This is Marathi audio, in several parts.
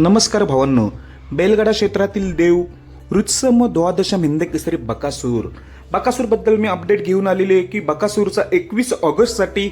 नमस्कार भावांनो. बेलगडा क्षेत्रातील देव रुत्सम द्वादशम हिंद केसरी बकासूर. बकासूरबद्दल मी अपडेट घेऊन आलेले आहे की बकासूरचा एकवीस ऑगस्टसाठी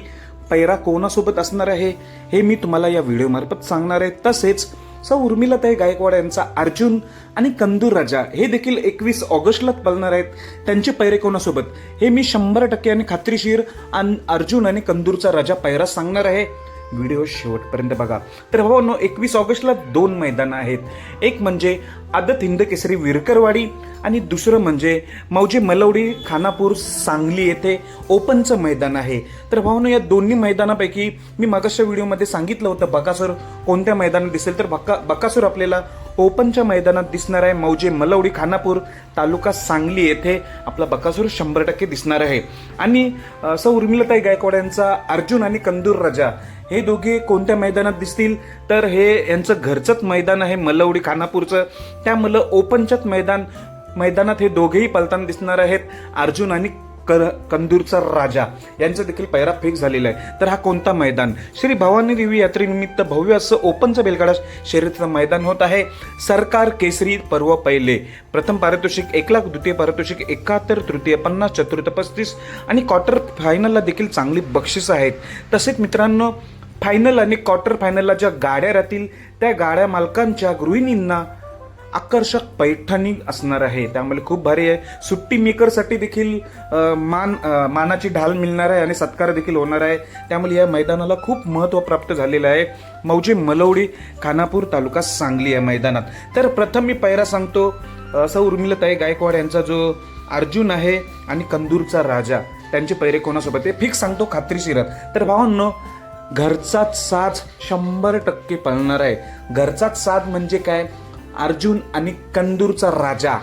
पैरा कोणासोबत असणार आहे हे मी तुम्हाला या व्हिडिओमार्फत सांगणार आहे. तसेच स उर्मिलाताई गायकवाड यांचा अर्जुन आणि कंदूर राजा हे देखील एकवीस ऑगस्टलाच पळणार आहेत. त्यांचे पैरे कोणासोबत? हे मी शंभर टक्के आणि खात्रीशीर अन अर्जुन आणि कंदूरचा राजा पैरा सांगणार आहे. व्हिडिओ शेवटपर्यंत बघा. तर भावांनो एकवीस ऑगस्टला दोन मैदान आहेत. एक म्हणजे आदत हिंद केसरी विरकरवाडी आणि दुसरं म्हणजे मौजे मलवडी खानापूर सांगली येथे ओपनचं मैदान आहे. तर भावांनो या दोन्ही मैदानापैकी मी मागासच्या व्हिडिओमध्ये सांगितलं होतं बकासूर कोणत्या मैदानात दिसेल? तर बका बकासूर आपल्याला ओपनच्या मैदानात दिसणार आहे मौजे मलवडी खानापूर तालुका सांगली येथे आपला बकासूर शंभर टक्के दिसणार आहे. आणि सौ उर्मिलताई गायकवाड यांचा अर्जुन आणि कंदूर राजा हे दोघे कोणत्या मैदानात दिसतील? तर हे यांचं घरचंच मैदान आहे मलवडी खानापूरचं. त्यामुळं ओपनच्याच मैदान मैदानात हे दोघेही पलताना दिसणार आहेत अर्जुन आणि कर- कंदूरचा राजा. यांचं देखील पैरा फिक्स झालेला आहे. तर हा कोणता मैदान? श्री भवानी देवी यात्रेनिमित्त भव्य असं ओपनचं बेलगाडा शर्यतीचं मैदान होत आहे. सरकार केसरी पर्व पहिले. प्रथम पारितोषिक एक लाख द्वितीय पारितोषिक एकाहत्तर तृतीय पन्नास चतुर्थ पस्तीस आणि क्वार्टर फायनलला देखील चांगली बक्षीस आहेत. तसेच मित्रांनो फायनल आणि क्वार्टर फायनलला ज्या गाड्या राहतील त्या गाड्या मालकांच्या गृहिणींना आकर्षक पैठणी असणार आहे. त्यामुळे खूप भारी आहे. सुट्टी मेकरसाठी देखील मान मानाची ढाल मिळणार आहे आणि सत्कार देखील होणार आहे. त्यामुळे या मैदानाला खूप महत्त्व प्राप्त झालेलं आहे. मौजे मलवडी खानापूर तालुका सांगली या मैदानात. तर प्रथम मी पायरा सांगतो. असं उर्मिलताई गायकवाड यांचा जो अर्जुन आहे आणि कंदूरचा राजा त्यांचे पैरे कोणासोबत आहे? फिक्स सांगतो खात्रीशीर तर भावांनो घरचाच साज शंभर टक्के पळणार आहे. घरचाच साज म्हणजे काय? अर्जुन आणि कंदूरचा राजा.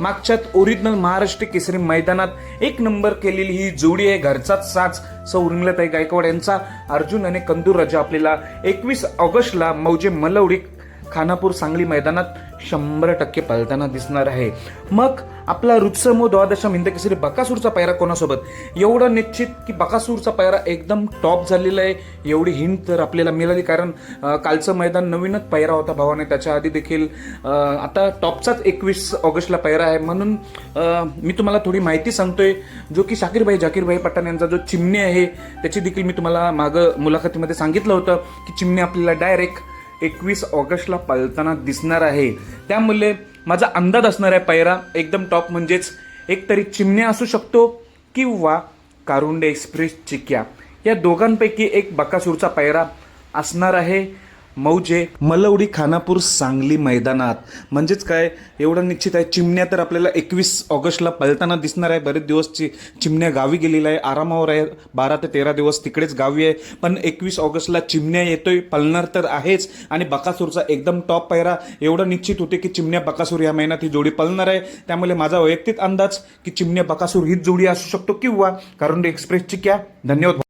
मागच्यात ओरिजिनल महाराष्ट्र केसरी मैदानात एक नंबर केलेली ही जोडी आहे. घरचाच साच सौ उर्मिलाताई गायकवाड यांचा. अर्जुन आणि कंदूर राजा आपल्याला एकवीस ऑगस्टला मौजे मलवडी खानापूर सांगली मैदानात शंभर टक्के पळताना दिसणार आहे. मग आपला रुत्समो द्वादशम हिंद केसरी बकासूरचा पायरा कोणासोबत? एवढं निश्चित की बकासूरचा पायरा एकदम टॉप झालेला आहे. एवढी हिंट तर आपल्याला मिळाली कारण कालचं मैदान नवीनच पायरा होता भावाने. त्याच्या आधी देखील आता टॉपचाच एकवीस ऑगस्टला पायरा आहे. म्हणून मी तुम्हाला थोडी माहिती सांगतोय जो की शाकीरभाई जाकीरभाई पठाण यांचा जो चिमणे आहे त्याची देखील मी तुम्हाला मागं मुलाखतीमध्ये सांगितलं होतं की चिमणे आपल्याला डायरेक्ट एकवीस ऑगस्टला पळताना दिसणार आहे. त्यामुळे माझा अंदाज असणार आहे पैरा एकदम टॉप म्हणजेच एक तरी चिमण्या असू शकतो किंवा कारुंडे एक्सप्रेस चिक्या या दोघांपैकी एक बकासूरचा पैरा असणार आहे. मौजे मलवडी खानापूर सांगली मैदानात. म्हणजेच काय? एवढं निश्चित आहे चिमण्या तर आपल्याला एकवीस ऑगस्टला पळताना दिसणार आहे. बरेच दिवसची चिमण्या गावी गेलेला आहे. आरामावर आहे. बारा ते तेरा दिवस तिकडेच गावी आहे. पण एकवीस ऑगस्टला चिमण्या येतोय पळणार तर आहेच. आणि बकासूरचा एकदम टॉप पायरा. एवढं निश्चित होते की चिमण्या बकासूर या महिन्यात ही जोडी पळणार आहे. त्यामुळे माझा वैयक्तिक अंदाज की चिमण्या बकासूर हीच जोडी असू शकतो किंवा कारुंडे एक्सप्रेसची क्या. धन्यवाद.